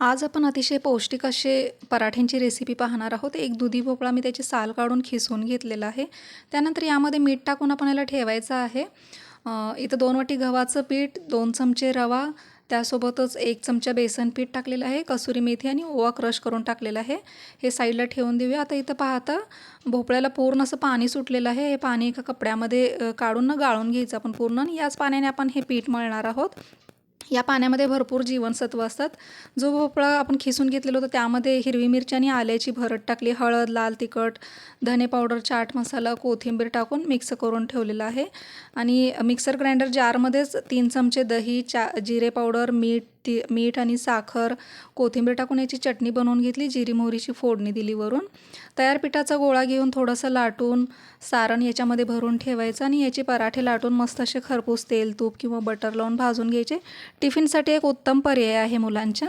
आज आपण अतिशय पौष्टिक असे पराठ्यांची रेसिपी पाहणार आहोत. एक दुधी भोपळा मी त्याची साल काढून खिसून घेतलेला आहे. त्यानंतर यामध्ये मीठ टाकून आपण याला ठेवायचं आहे. इथं दोन वाटी गव्हाचं पीठ दोन चमचे रवा त्यासोबतच एक चमचा बेसन पीठ टाकलेलं आहे कसुरी मेथी आणि ओवा क्रश करून टाकलेलं आहे. हे साईडला ठेवून देऊया. आता इथं पाहता भोपळ्याला पूर्ण असं पाणी सुटलेलं आहे. हे पाणी एका कपड्यामध्ये काढून गाळून घ्यायचं आपण पूर्ण. आणि याच पाण्याने आपण हे पीठ मळणार आहोत. या पाण्यामध्ये भरपूर जीवनसत्व असतात. जो भोपळा आपण खिसून घेतलेला होता त्यामध्ये हिरवी मिरची आणि आल्याची भरट टाकली. हळद लाल तिखट धने पावडर चाट मसाला कोथिंबीर टाकून मिक्स करून ठेवलेला आहे. आणि मिक्सर ग्राइंडर जारमध्येच तीन चमचे दही चा जिरे पावडर मीठ ती मीठ आणि साखर कोथिंबीर टाकून याची चटणी बनवून घेतली जिरी मोहरीची फोडणी दिली वरून. तयार पिठाचा गोळा घेऊन थोडंसं लाटून सारण याच्यामध्ये भरून ठेवायचं आणि याचे पराठे लाटून मस्त असे खरपूस तेल तूप किंवा बटर लावून भाजून घ्यायचे. टिफिनसाठी एक उत्तम पर्याय आहे मुलांच्या.